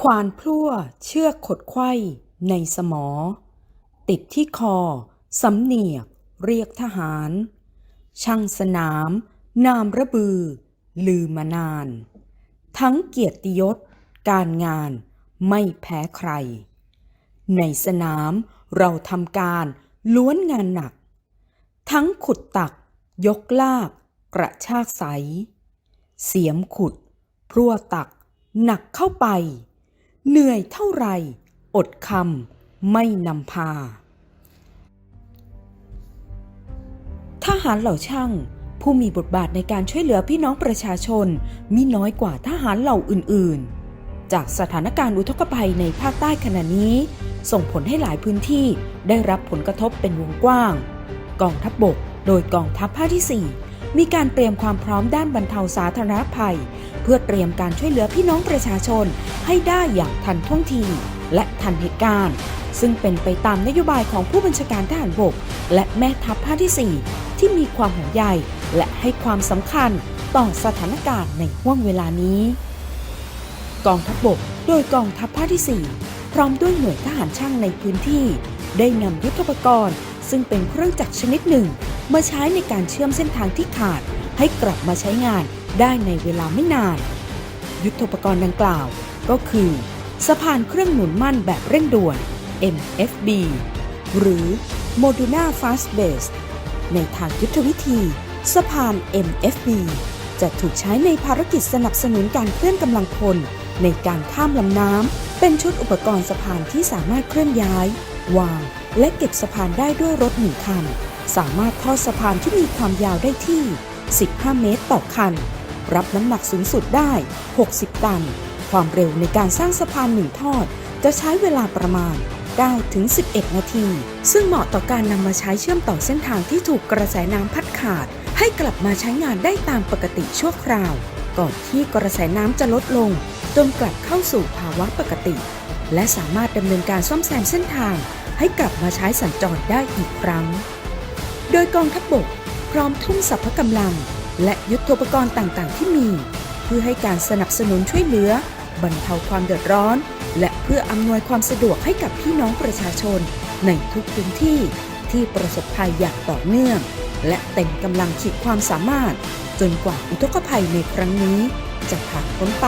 ควานพลั่วเชือกขดไข้ในสมอ ติดที่คอ สำเนียก เรียกทหาร ช่างสนาม นามระบือ ลือมานาน ทั้งเกียรติยศ การงานไม่แพ้ใคร ในสนามเราทำการล้วนงานหนัก ทั้งขุดตัก ยกลาก กระชากใส เสียมขุด พรั่วตักหนักเข้าไป เหนื่อยเท่าไรอดคำไม่นำพา ทหารเหล่าช่าง ผู้มีบทบาทในการช่วยเหลือพี่น้องประชาชนมิน้อยกว่าทหารเหล่าอื่น ๆ จากสถานการณ์อุทกภัยในภาคใต้ขณะนี้ ส่งผลให้หลายพื้นที่ได้รับผลกระทบเป็นวงกว้าง กองทัพบบก โดยกองทัพภาคที่ 4 มีการเตรียมความพร้อมด้านบรรเทาสาธารณภัย เพื่อเตรียมการช่วยเหลือพี่น้องประชาชนให้ได้อย่างทันท่วงทีและทันเหตุการณ์ ซึ่งเป็นไปตามนโยบายของผู้บัญชาการทหารบก และแม่ทัพภาคที่ 4 ที่มีความห่วงใยและให้ความสำคัญต่อสถานการณ์ในห่วงเวลานี้ กองทัพบบก โดยกองทัพภาคที่ 4 พร้อมด้วยหน่วยทหารช่างในพื้นที่ ได้นำยุทธปกรณ์ ซึ่งเป็นเครื่องจักรชนิดหนึ่ง มาใช้ในการเชื่อมเส้นทางที่ขาดให้กลับมาใช้งานได้ในเวลาไม่นาน ยุทธปกรณ์ดังกล่าวก็คือ สะพานเครื่องหนุนมั่นแบบเร่งด่วน MFB หรือ Modular Fast Base ในทางยุทธวิธี สะพาน MFB จะถูกใช้ในภารกิจสนับสนุนการเคลื่อนกำลังพลในการข้ามลำน้ำ เป็นชุดอุปกรณ์สะพานที่สามารถเคลื่อนย้าย วาง และเก็บสะพานได้ด้วยรถหนึ่งคัน สามารถทอดสะพานที่มีความยาวได้ที่ 15 เมตรต่อคัน รับน้ำหนักสูงสุดได้ 60 ตัน ความเร็วในการสร้างสะพานหนึ่งทอด จะใช้เวลาประมาณ9ถึง 11 นาที ซึ่งเหมาะต่อการนำมาใช้เชื่อมต่อเส้นทางที่ถูกกระแสน้ำพัดขาด ให้กลับมาใช้งานได้ตามปกติชั่วคราว ก่อนที่กระแสน้ำจะลดลง จนกลับเข้าสู่ภาวะปกติ และสามารถดำเนินการซ่อมแซมเส้นทาง ให้กลับมาใช้สัญจรได้อีกครั้ง โดยกองทัพบบกพร้อมทุ่มสรรพกำลัง และยุทธปกรณ์ต่างๆ ที่มี เพื่อให้การสนับสนุนช่วยเหลือบรรเทาความเดือดร้อน และเพื่ออำนวยความสะดวกให้กับพี่น้องประชาชน ในทุกพื้นที่ที่ประสบภัยอย่างต่อเนื่อง และเต็มกำลังขีดความสามารถ จนกว่าอุทกภัยในครั้งนี้จะผ่านพ้นไป